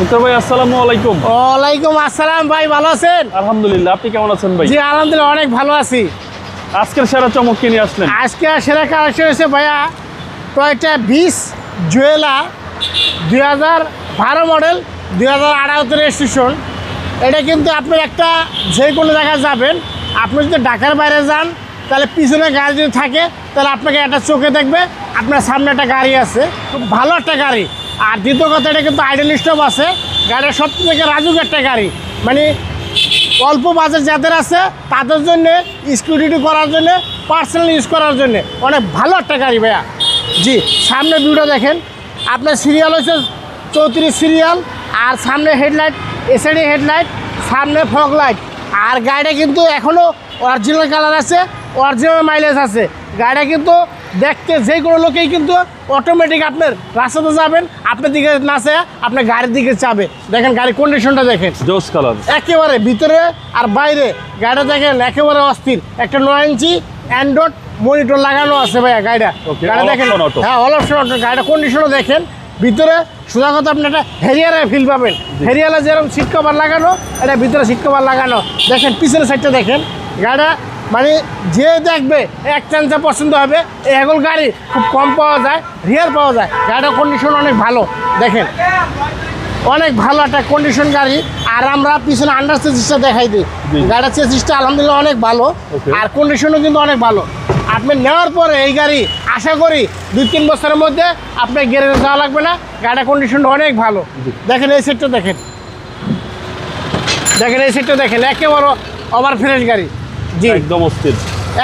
মুক্তার ভাই আসসালামু আলাইকুম। ওয়ালাইকুম আসসালাম ভাই ভালো আছেন? আলহামদুলিল্লাহ আপনি কেমন আছেন ভাই? জি আলহামদুলিল্লাহ অনেক ভালো আছি। আজকের সেরা চমক কি নিয়ে আসলেন? আজকে সেরা কালেকশন হয়েছে ভাইয়া টয়টা বিশ জুয়েলা দুই হাজার বারো মডেল দুই হাজার রেজিস্ট্রেশন এটা কিন্তু আপনার একটা যে কোনো জায়গায় যাবেন। আপনি যদি ঢাকার বাইরে যান তাহলে পিছনে গাড়ি যদি থাকে তাহলে আপনাকে একটা চোখে দেখবে আপনার সামনে একটা গাড়ি আছে। খুব ভালো একটা গাড়ি। আর দ্বিতীয় কথা, এটা কিন্তু আইডেল স্টপ আছে। গাড়িটা সব থেকে রাজুক একটা গাড়ি। মানে অল্প বাজেট যাদের আছে, তাদের জন্য স্কুটিটি করার জন্য পার্সোনাল ইউজ করার জন্য অনেক ভালো একটা গাড়ি ভাইয়া। জি, সামনে ভিউটা দেখেন। আপনার সিরিয়াল হচ্ছে চৌত্রিশ সিরিয়াল আর সামনে হেডলাইট এসএডি হেডলাইট সামনে ফগ লাইট আর গাড়িটা কিন্তু এখনও অরিজিনাল কালার আছে। অরিজিনাল মাইলেজ আছে। গাড়িটা কিন্তু দেখতে যে কোনো লোকেই কিন্তু অটোমেটিক আপনার রাস্তাতে যাবেন আপনার দিকে না নাচে আপনার গাড়ির দিকে চাবে। দেখেন গাড়ির কন্ডিশনটা দেখেন। জোস কালার। একেবারে ভিতরে আর বাইরে। গাড়িটা দেখেন একেবারে অস্থির। একটা নয় ইঞ্চি অ্যান্ড্রয়েড মনিটর লাগানো আছে ভাইয়া গাড়িটা। গাড়ি দেখেন হ্যাঁ অল অপশন অটো গাড়িটা কন্ডিশনও দেখেন। ভিতরে সোজা কথা আপনি একটা হেরিয়ারে ফিল পাবেন। হেরিয়ালে যেরকম সিট কভার লাগানো এটা ভিতরে সিট কভার লাগানো। দেখেন পিছনের সাইডটা দেখেন। গাড়িটা মানে যে দেখবে এক চান্সে পছন্দ হবে এগুলো গাড়ি খুব কম পাওয়া যায় রিয়ার পাওয়া যায়। গাড়িটার কন্ডিশন অনেক ভালো দেখেন। অনেক ভালো একটা কন্ডিশন গাড়ি। আর আমরা পিছনে আন্ডার চেসিসটা দেখাই দিই। গাড়ির চেসিসটা আলহামদুলিল্লাহ অনেক ভালো আর কন্ডিশনও কিন্তু অনেক ভালো। আপনি নেওয়ার পরে এই গাড়ি আশা করি দুই তিন বছরের মধ্যে আপনার গ্যারেজে যাওয়া লাগবে না। গাড়ির কন্ডিশনটা অনেক ভালো। দেখেন এই সেটটা দেখেন। দেখেন এই সেটটা দেখেন একেবারে ওভার ফ্রেশ গাড়ি। জি। একদম অস্থির।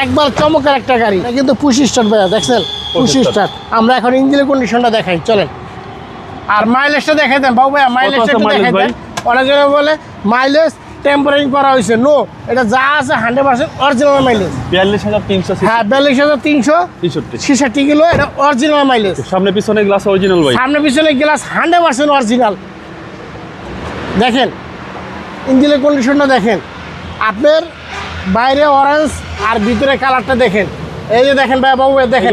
একবার চমকের একটা গাড়ি। কিন্তু পুশ স্টার্ট ভাইয়া দেখছেন? Push start। স্টার্ট। আমরা এখন ইঞ্জিনের কন্ডিশনটা দেখাই চলেন। আর মাইলেজটা দেখাই দেন বাবু ভাইয়া মাইলেজটা দেখাই দেন। বলে মাইলেজ টেম্পারিং করা হয়েছে নো এটা যা আছে হান্ড্রেড পার্সেন্ট অরিজিনাল মাইলেজ বিয়াল্লিশ হাজার তিনশো হ্যাঁ বিয়াল্লিশ হাজার তিনশো ছেষট্টি। কিলো এটা অরিজিনাল মাইলেজ সামনে পিছনে গ্লাস অরিজিনাল ভাই। সামনে পিছনে গ্লাস হান্ড্রেড পার্সেন্ট অরিজিনাল দেখেন ইঞ্জিনের কন্ডিশনটা দেখেন। আপনার বাইরে অরেঞ্জ আর ভিতরে কালারটা দেখেন। এই যে দেখেন ভাই বাবু দেখেন।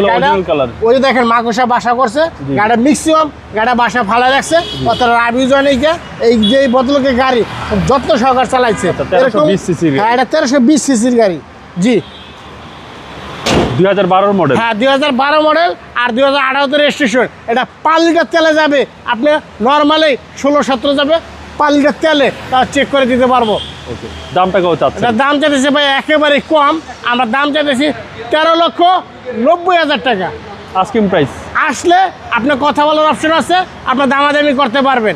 ওই যে দেখেন মাকসা বাসা করছে। জি। গাড়িটা ম্যাক্সিমাম গাড়িটা বাসা ফালা রাখছে অত রাবিজ অনেকে এই যে বদলকে গাড়ি যত্ন সহকার চালাইছে। 1320 cc -র গাড়ি। হ্যাঁ এটা তেরোশো বিশ সিসির গাড়ি। জি। দুই হাজার বারোর মডেল হ্যাঁ দুই হাজার বারো মডেল আর দুই হাজার আঠারোতে রেজিস্ট্রেশন এটা পাঁচ লিটার তেলে যাবে। আপনি নর্মালি ষোলো সতেরো যাবে। পাঁচ লিটার তেলে তা চেক করে দিতে পারব। দামটা কেউ চাচ্ছে দাম চাইতেছি ভাই একেবারে কম। আমরা দাম চাইতেছি তেরো লক্ষ নব্বই হাজার টাকা। আস্কিং প্রাইস আসলে আপনার কথা বলার অপশন আছে আপনার দামাদামি করতে পারবেন।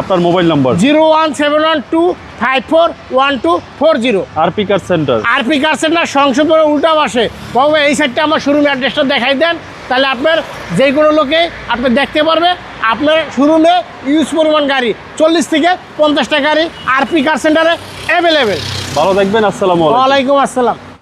আপনার mobile number zero one seven one two five four one two four zero. আর পিকার সেন্টার আরপি কার্সের না সংশোধনের উল্টা বাসে বাবু এই সাইডটা আমার শোরুম অ্যাড্রেসটা দেখাই দেন। তাহলে আপনার যে কোনো লোকে আপনি দেখতে পারবে। আপনার শোরুমে ইউজ পরিমাণ গাড়ি চল্লিশ থেকে পঞ্চাশটা গাড়ি আরপি কার সেন্টারে অ্যাভেলেবেল ভালো দেখবেন আসসালাম আলাইকুম। আসসালাম।